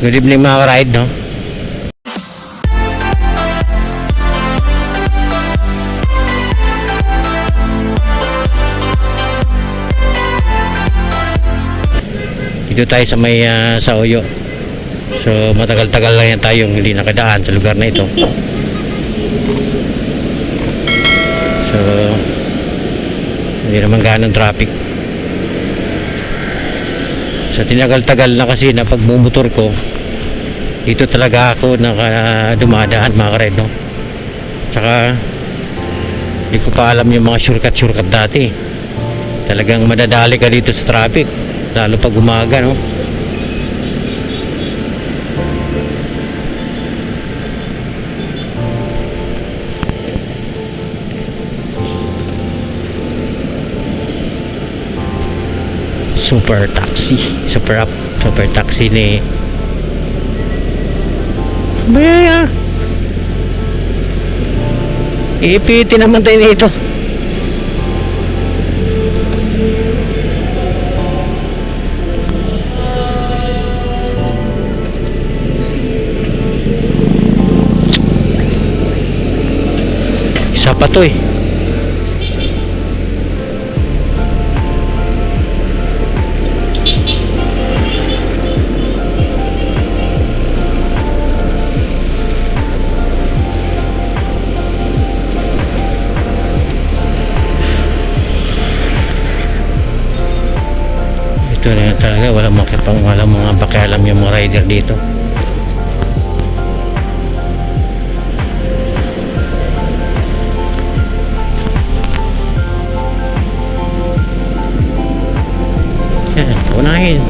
Good evening mga ride no. Dito tayo sa may ah, sa Oyo. So matagal-tagal lang yan tayong hindi nakadaan sa lugar na ito. So hindi naman ganang traffic. Sa tinagal-tagal na kasi na pagmumotor ko, dito talaga ako naka dumadaan mga kared, no? Tsaka, hindi ko pa alam yung mga shortcut-shortcut dati. Talagang madadali ka dito sa traffic, lalo pag umaga, no? Super taxi super up super taxi ni Baya Ipiti naman tayo nito. Isa pa to eh talaga, walang makipang, walang mga pakialam yung mga rider dito. Unahin.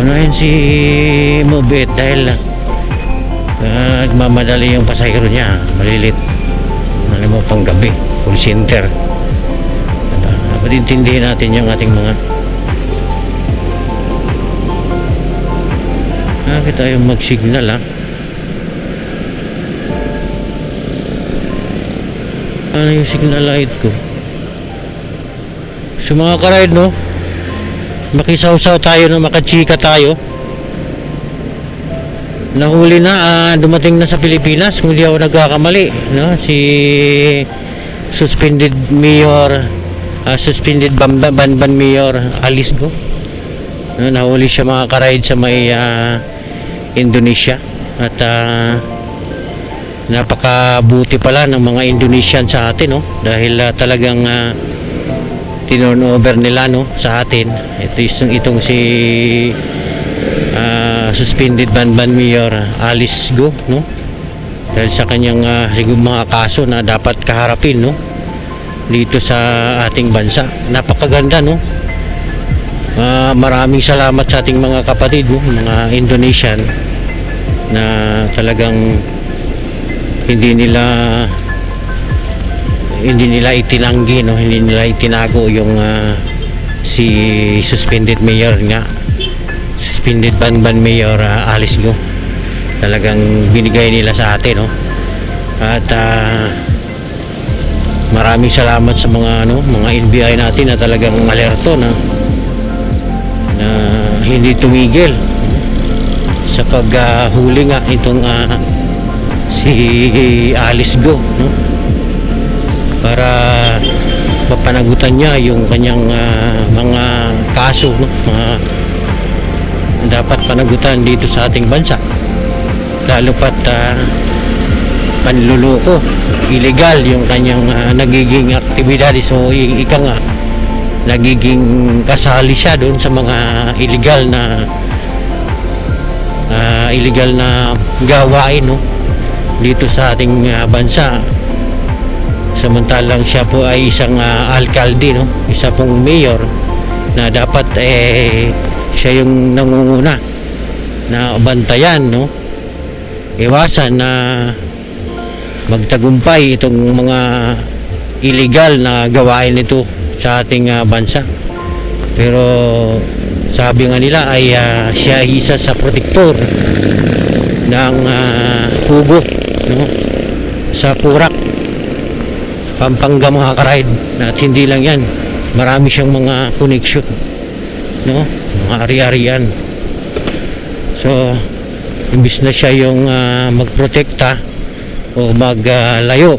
Unahin si Mobet dahil uh, nagmamadali yung pasahero niya. Malilit. Ano mo pang gabi. Call center. Dapat intindihin natin yung ating mga Bakit tayo mag-signal ha? Ano yung signal light ko? So mga karide no? Makisaw-saw tayo no? Makachika tayo. Nahuli na, ah, dumating na sa Pilipinas kung di ako nagkakamali. No? Si suspended mayor, ah, suspended ban, ban, ban mayor Alice Go. No, nahuli siya mga karide sa may ah, Indonesia. At ah, napakabuti pala ng mga Indonesian sa atin no? Dahil ah, talagang uh, over nila no sa atin. Ito yung itong si ah, suspended ban ban mayor Alice Go no? Dahil sa kanyang ah, siguro mga kaso na dapat kaharapin no? Dito sa ating bansa. Napakaganda no Ah, maraming salamat sa ating mga kapatid, no? mga Indonesian na talagang hindi nila hindi nila itinanggi, no? hindi nila itinago yung ah, si suspended mayor nga suspended ban ban mayor ah, Alice Go talagang binigay nila sa atin no? at ah, maraming salamat sa mga ano mga NBI natin na talagang alerto na na hindi tumigil sa paghuli nga itong ah, si Alice Go no? para mapanagutan niya yung kanyang ah, mga kaso no? mga dapat panagutan dito sa ating bansa lalo pat ah, panluloko illegal yung kanyang ah, nagiging aktibidad so ika nga nagiging kasali siya doon sa mga illegal na ah, illegal na gawain no? Dito sa ating ah, bansa. Samantalang siya po ay isang ah, alkalde no? Isa pong mayor na dapat eh siya yung nangunguna na bantayan no? Iwasan na magtagumpay itong mga illegal na gawain nito sa ating ah, bansa. Pero sabi nga nila ay ah, siya ay isa sa protektor ng uh, pugo no? sa Purak Pampanga mga karide at hindi lang yan marami siyang mga connection no? Mga ari-arian. So imbis na siya yung ah, magprotekta o maglayo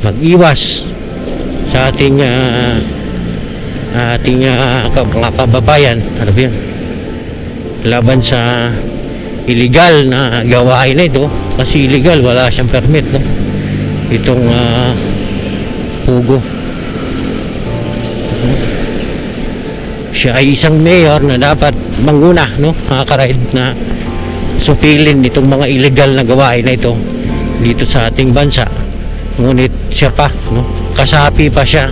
mag-iwas sa ating ah, ating ah, ka- mga kababayan ano yun? Laban sa illegal na gawain na ito. Kasi illegal wala siyang permit no? Itong ah, pugo. Siya ay isang mayor na dapat manguna no? Mga karide na supilin itong mga illegal na gawain na ito dito sa ating bansa ngunit siya pa no? Kasapi pa siya.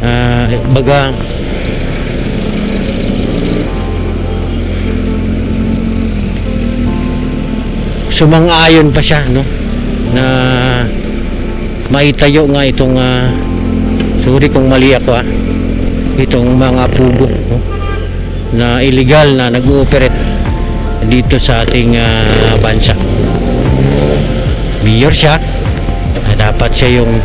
Ah, baga sumang-ayon pa siya no? Na maitayo nga itong ah, sorry kung mali ako ah itong mga pugo no? na illegal na nag-ooperate dito sa ating ah, bansa. Mayor siya na dapat siya yung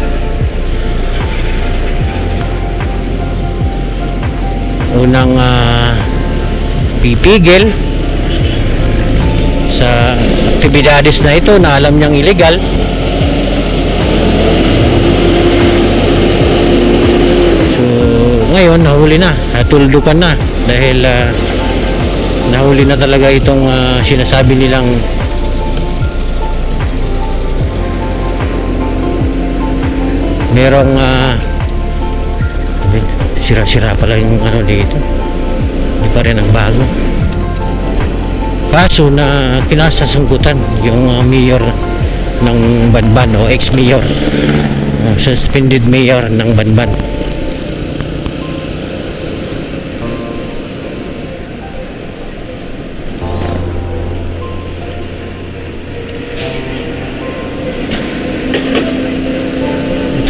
unang ah, pipigil sa aktibidades na ito na alam niyang illegal. So ngayon nahuli na. Natuldukan na dahil ah, nahuli na talaga itong ah, sinasabi nilang merong ah, sira-sira pala yung ano dito. Hindi pa rin ang bago. Kaso na kinasasangkutan yung uh, mayor ng Banban o ex-mayor uh, suspended mayor ng Banban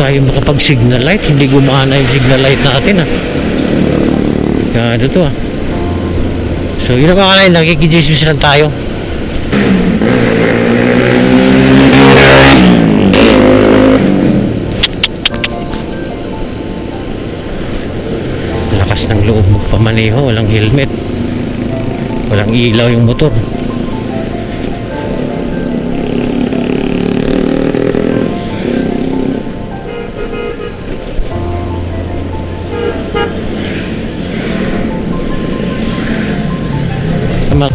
tayo makapag signal light hindi gumana yung signal light natin ah kaya to ah So yun ang mga kalain, nakikijismis lang tayo. Lakas ng loob magpamaneho, walang helmet. Walang ilaw yung motor. Tama.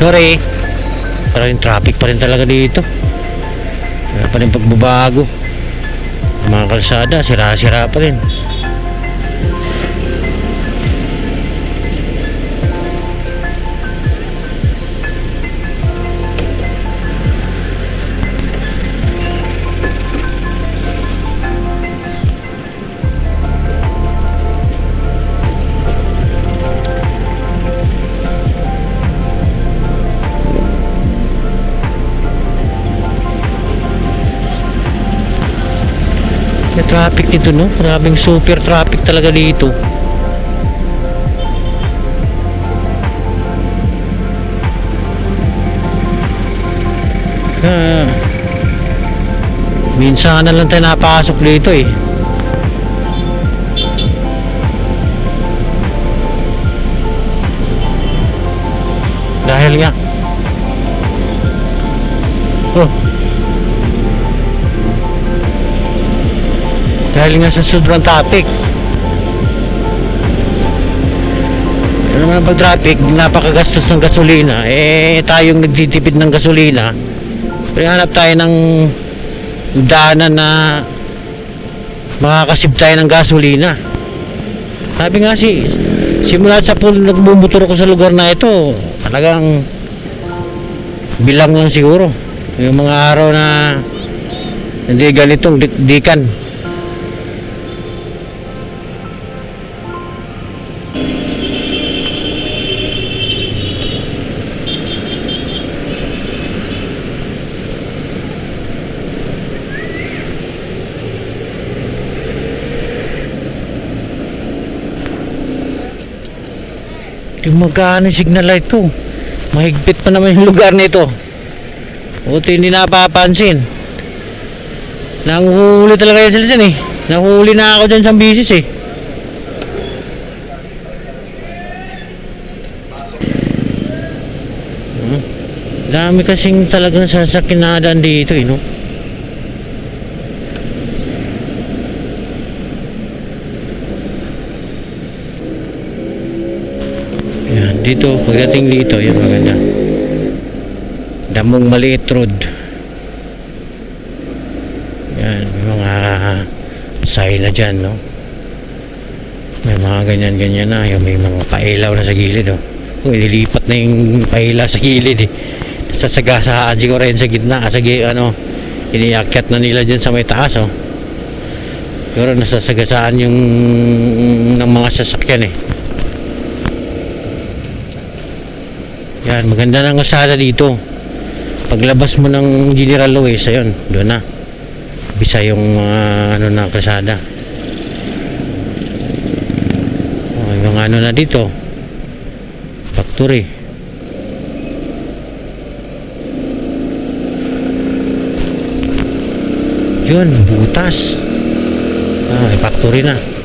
Sorry. Pero yung traffic pa rin talaga dito. Wala pa rin pagbabago. Mga kalsada, sira-sira pa rin. May traffic dito no. Maraming super traffic talaga dito. Ah, minsan na lang tayo napasok dito eh. Dahil nga. Oh, Dahil nga sa sobrang traffic. Ano naman pag traffic, napakagastos ng gasolina. Eh, tayong nagtitipid ng gasolina. Kaya tayo ng daanan na makakasip tayo ng gasolina. Sabi nga si, simula sa pool nagmumotor ako sa lugar na ito, talagang bilang lang siguro. Yung mga araw na hindi ganitong dik- dikan. Gumagana yung signal light ko. Mahigpit pa naman yung lugar nito. Buti hindi napapansin. Nanguhuli talaga yan sila dyan eh. Nanguhuli na ako dyan sa bisis eh. Hmm. Dami kasing talagang sasakyan dito eh no. Dito, pagdating dito, yan maganda. Damong maliit road. Yan, mga sign na dyan, no? May mga ganyan-ganyan na, yung may mga pailaw na sa gilid, oh. Kung ililipat na yung pailaw sa gilid, eh. Sasagasaan siguro yan sa gitna, sa gi- ano, iniakyat na nila dyan sa may taas, oh. Siguro nasasagasaan yung ng mga sasakyan, eh. Yan, maganda ng kalsada dito. Paglabas mo ng General Luis, ayun, doon na. Bisa yung mga ano na kalsada. Oh, yung ano na dito. Factory. Yun, butas. Ah, factory na.